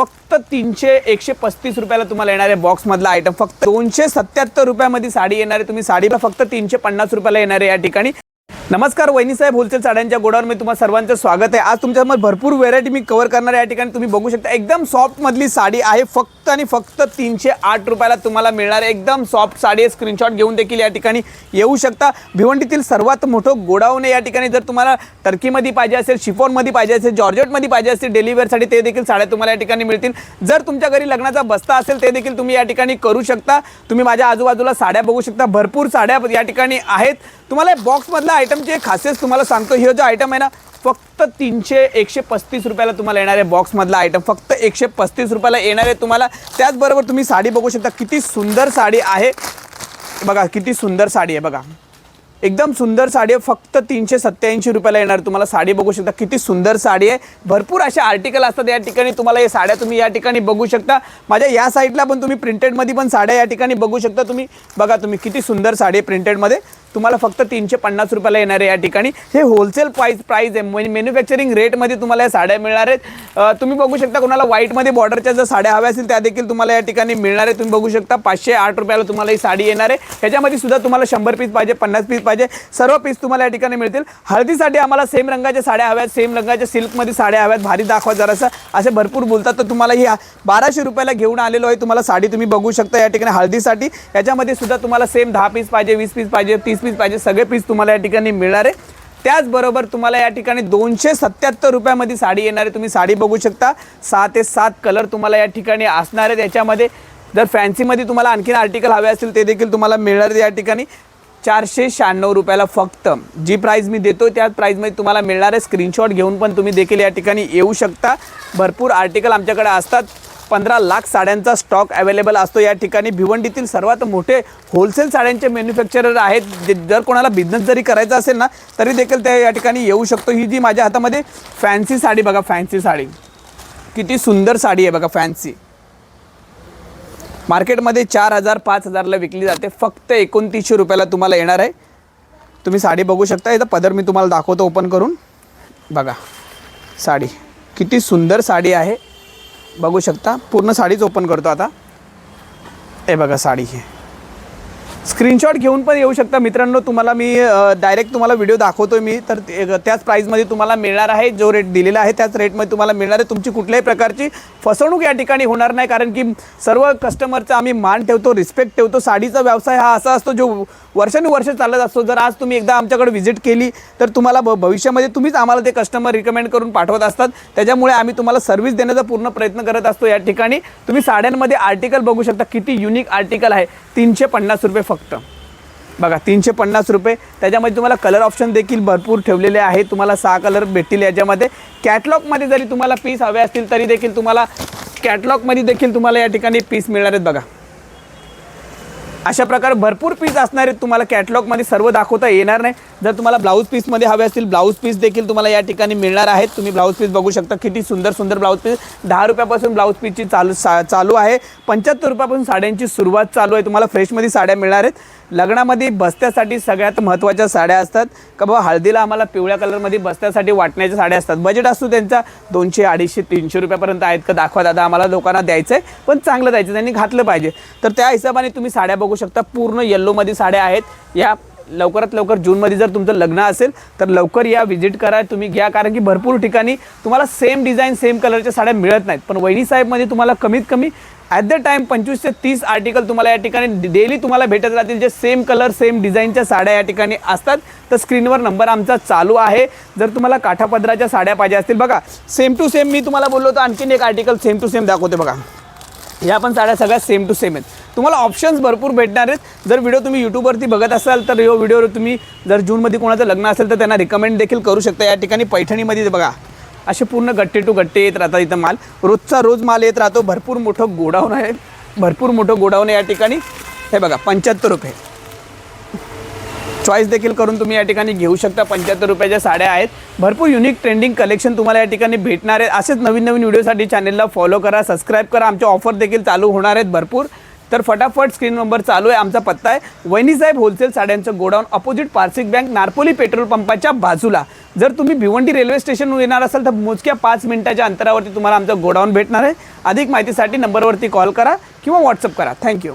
फक्त तीनशे एकशे पस्तीस रुपयाला तुम्हाला येणार आहे बॉक्समधला आयटम फक्त दोनशे सत्याहत्तर रुपयामध्ये साडी येणार आहे तुम्ही साडीला फक्त तीनशे पन्नास रुपयाला येणार आहे या ठिकाणी. नमस्कार वहिनीसाहेब होलसेल साड्यांच्या गोडावर तुम्हाला सर्वांचं स्वागत आहे. आज तुमच्यामध्ये भरपूर व्हेरायटी मी कव्हर करणार आहे. या ठिकाणी तुम्ही बघू शकता एकदम सॉफ्टमधली साडी आहे. फक्त आणि फक्त तीनशे आठ रुपयाला तुम्हाला मिळणार आहे. एकदम सॉफ्ट साडी आहे. स्क्रीनशॉट घेऊन देखील या ठिकाणी येऊ शकता. भिवंडीतील सर्वात मोठं गोडाऊन आहे. या ठिकाणी जर तुम्हाला टर्कीमध्ये पाहिजे असेल शिफॉनमध्ये पाहिजे असेल जॉर्जेटमध्ये पाहिजे असेल डेलिव्हरसाठी ते देखील साड्या तुम्हाला या ठिकाणी मिळतील. जर तुमच्या घरी लग्नाचा बस्ता असेल ते देखील तुम्ही या ठिकाणी करू शकता. तुम्ही माझ्या आजूबाजूला साड्या बघू शकता. भरपूर साड्या या ठिकाणी आहेत. तुम्हाला बॉक्समधला आयटम आयटमची एक खासियत तुम्हाला सांगतो हे जो आयटम आहे ना फक्त तीनशे एकशे पस्तीस रुपयाला तुम्हाला येणार आहे बॉक्समधला आयटम फक्त एकशे पस्तीस रुपयाला येणार आहे तुम्हाला. त्याचबरोबर तुम्ही साडी बघू शकता किती सुंदर साडी आहे. बघा किती सुंदर साडी आहे बघा. एकदम सुंदर साडी आहे फक्त तीनशे सत्याऐंशी रुपयाला येणार. तुम्हाला साडी बघू शकता किती सुंदर साडी आहे. भरपूर असे आर्टिकल असतात या ठिकाणी. तुम्हाला या साड्या तुम्ही या ठिकाणी बघू शकता. माझ्या या साईडला पण तुम्ही प्रिंटेडमध्ये पण साड्या या ठिकाणी बघू शकता तुम्ही. बघा तुम्ही किती सुंदर साडी आहे प्रिंटेडमध्ये तुम्हाला फक्त तीनशे पन्नास रुपयाला येणार आहे या ठिकाणी. हे होलसेल प्राईस प्राईस आहे. म्हणजे मॅन्युफॅक्चरिंग रेटमध्ये तुम्हाला या साड्या मिळणार आहेत. तुम्ही बघू शकता कोणाला व्हाईटमध्ये बॉर्डरच्या जर साड्या हव्या असतील त्या देखील तुम्हाला या ठिकाणी मिळणार आहे तुम्ही बघू शकता पाचशे आठ रुपयाला तुम्हाला ही साडी येणार आहे. ह्याच्यामध्ये सुद्धा तुम्हाला शंभर पीस पाहिजे पन्नास पीस पाहिजे. सर्व पीस तुम्हाला या ठिकाणी मिळतील. हळदीसाठी आम्हाला सेम रंगाच्या साड्या हव्यात सेम रंगाच्या सिल्कमध्ये साड्या हव्यात. भारी दाखवा जरासं. असे भरपूर बोलतात. तर तुम्हाला ही बाराशे रुपयाला घेऊन आलेलो आहे. तुम्हाला साडी तुम्ही बघू शकता या ठिकाणी हळदीसाठी. याच्यामध्ये सुद्धा तुम्हाला सेम दहा पीस पाहिजे वीस पीस पाहिजे तीस पीस पाहिजे सगळे पीस तुम्हाला या ठिकाणी मिळणार आहे. त्याचबरोबर तुम्हाला या ठिकाणी दोनशे सत्याहत्तर रुपयामध्ये साडी येणार आहे. तुम्ही साडी बघू शकता. सहा ते सात कलर तुम्हाला या ठिकाणी असणार आहेत. याच्यामध्ये जर फॅन्सीमध्ये तुम्हाला आणखीन आर्टिकल हवे असतील ते देखील तुम्हाला मिळणार आहे या ठिकाणी. चारशे शहाण्णव रुपयाला फक्त. जी प्राईज मी देतो त्याच प्राईजमध्ये तुम्हाला मिळणार आहे. स्क्रीनशॉट घेऊन पण तुम्ही देखील या ठिकाणी येऊ शकता. भरपूर आर्टिकल आमच्याकडे असतात. पंधरा लाख साड्यांचा स्टॉक अवेलेबल असतो. या ठिकाणी भिवंडीतील सर्वात मोठे होलसेल साड्यांचे मॅन्युफॅक्चरर आहेत. जे जर कोणाला बिझनेस जरी करायचा असेल ना तरी देखील ते या ठिकाणी येऊ शकतो. ही जी माझ्या हातामध्ये फॅन्सी साडी बघा फॅन्सी साडी. किती सुंदर साडी आहे बघा फॅन्सी मार्केटमध्ये चार हजार पाच हजारला विकली जाते. फक्त एकोणतीसशे रुपयाला तुम्हाला येणार आहे. तुम्ही साडी बघू शकता. इथं पदर मी तुम्हाला दाखवतो ओपन करून. बघा साडी. किती सुंदर साडी आहे. बघू शकता. पूर्ण साडीच ओपन करतो आता. हे बघा साडी हे. स्क्रीनशॉट घेऊन पण येऊ शकता. मित्रांनो तुम्हाला मी डायरेक्ट तुम्हाला व्हिडिओ दाखवतोय मी. तर ते- त्याच प्राईजमध्ये तुम्हाला मिळणार आहे. जो रेट दिलेला आहे त्याच रेटमध्ये तुम्हाला मिळणार आहे. तुमची कुठल्याही प्रकारची फसवणूक या ठिकाणी होणार नाही. कारण की सर्व कस्टमरचा आम्ही मान ठेवतो रिस्पेक्ट ठेवतो. साडीचा व्यवसाय हा असा असतो जो वर्षानुवर्ष चालत असतो. जर आज तुम्ही एकदा आमच्याकडे व्हिजिट केली तर तुम्हाला भ भविष्यामध्ये तुम्हीच आम्हाला ते कस्टमर रिकमेंड करून पाठवत असतात. त्याच्यामुळे आम्ही तुम्हाला सर्व्हिस देण्याचा पूर्ण प्रयत्न करत असतो या ठिकाणी. तुम्ही साड्यांमध्ये आर्टिकल बघू शकता. किती युनिक आर्टिकल आहे. तीनशे पन्नास रुपये फक्त. बघा तीनशे पन्नास रुपये. त्याच्यामध्ये तुम्हाला कलर ऑप्शन देखील भरपूर ठेवलेले आहे. तुम्हाला सहा कलर भेटतील याच्यामध्ये. कॅटलॉगमध्ये जरी तुम्हाला पीस हवे असतील तरी देखील तुम्हाला कॅटलॉगमध्ये देखील तुम्हाला या ठिकाणी पीस मिळणार आहेत बघा. अशा प्रकारे भरपूर पीस असणार आहेत तुम्हाला कॅटलॉगमध्ये सर्व दाखवता येणार नाही. जर तुम्हाला ब्लाऊज पीसमध्ये हवे असतील ब्लाऊज पीस देखील तुम्हाला या ठिकाणी मिळणार आहेत. तुम्ही ब्लाऊज पीस बघू शकता. किती सुंदर सुंदर ब्लाऊज पीस. दहा रुपयापासून ब्लाऊज पीसची चालू सा चालू आहे. पंच्याहत्तर रुपयापासून साड्यांची सुरुवात चालू आहे. तुम्हाला फ्रेशमध्ये साड्या मिळणार आहेत. लग्नामध्ये बस्त्यासाठी सगळ्यात महत्त्वाच्या साड्या असतात. का बाबा हळदीला आम्हाला पिवळ्या कलरमध्ये बस्त्यासाठी वाटण्याच्या साड्या असतात. बजेट असतो त्यांचा. दोनशे अडीचशे तीनशे रुपयापर्यंत आहेत का दाखवा दादा आम्हाला लोकांना द्यायचं आहे पण चांगलं द्यायचं त्यांनी घातलं पाहिजे. तर त्या हिशोबाने तुम्ही साड्या बघू शकता. पूर्ण येल्लोमध्ये साड्या आहेत. या लवकरात लवकर जूनमध्ये जर तुमचं लग्न असेल तर लवकर या व्हिजिट करा तुम्ही घ्या. कारण की भरपूर ठिकाणी तुम्हाला सेम डिझाईन सेम कलरच्या साड्या मिळत नाहीत. पण वहिनीसाहेबमध्ये तुम्हाला कमीत कमी ॲट द टाईम पंचवीस ते तीस आर्टिकल तुम्हाला या ठिकाणी डेली तुम्हाला भेटत राहतील. जे सेम कलर सेम डिझाईनच्या साड्या या ठिकाणी असतात तर स्क्रीनवर नंबर आमचा चालू आहे. जर तुम्हाला काठापदराच्या साड्या पाहिजे असतील बघा सेम टू सेम मी तुम्हाला बोललो होतो आणखीन एक आर्टिकल सेम टू सेम दाखवते बघा. ह्या पण साड्या सगळ्या सेम टू सेम आहेत. तुम्हाला ऑप्शन्स भरपूर भेटणार आहेत. जर व्हिडिओ तुम्ही यूट्यूबवरती बघत असाल तर यो व्हिडिओ तुम्ही जर जूनमध्ये कोणाचं लग्न असेल तर त्यांना रिकमेंड देखील करू शकता. या ठिकाणी पैठणीमध्ये बघा. असे पूर्ण गट्टे टू गट्टे येत राहतात इथं माल. रोजचा रोज माल येत राहतो. भरपूर मोठं गोडाऊन आहे. भरपूर मोठं गोडाऊन आहे या ठिकाणी. हे बघा पंच्याहत्तर रुपये. चॉईस देखील करून तुम्ही या ठिकाणी घेऊ शकता. पंच्याहत्तर रुपयाच्या साड्या आहेत. भरपूर युनिक ट्रेंडिंग कलेक्शन तुम्हाला या ठिकाणी भेटणार आहेत. असेच नवीन नवीन व्हिडिओसाठी चॅनलला फॉलो करा सबस्क्राईब करा. आमचे ऑफर देखील चालू होणार आहेत भरपूर. तर फटाफट स्क्रीन नंबर चालू आहे. आमचा पत्ता आहे. वैनीसाहेब होलसेल साड्यांचं godown opposite Parsik bank Narpoli petrol पंपाच्या बाजूला. जर तुम्ही भिवंडी रेल्वे स्टेशनवर येणार असाल तर मोजक्या पाच मिनिटाच्या अंतरावरती तुम्हाला आमचं गोडाऊन भेटणार आहे. अधिक माहितीसाठी नंबरवरती कॉल करा किंवा व्हॉट्सअप करा. थँक्यू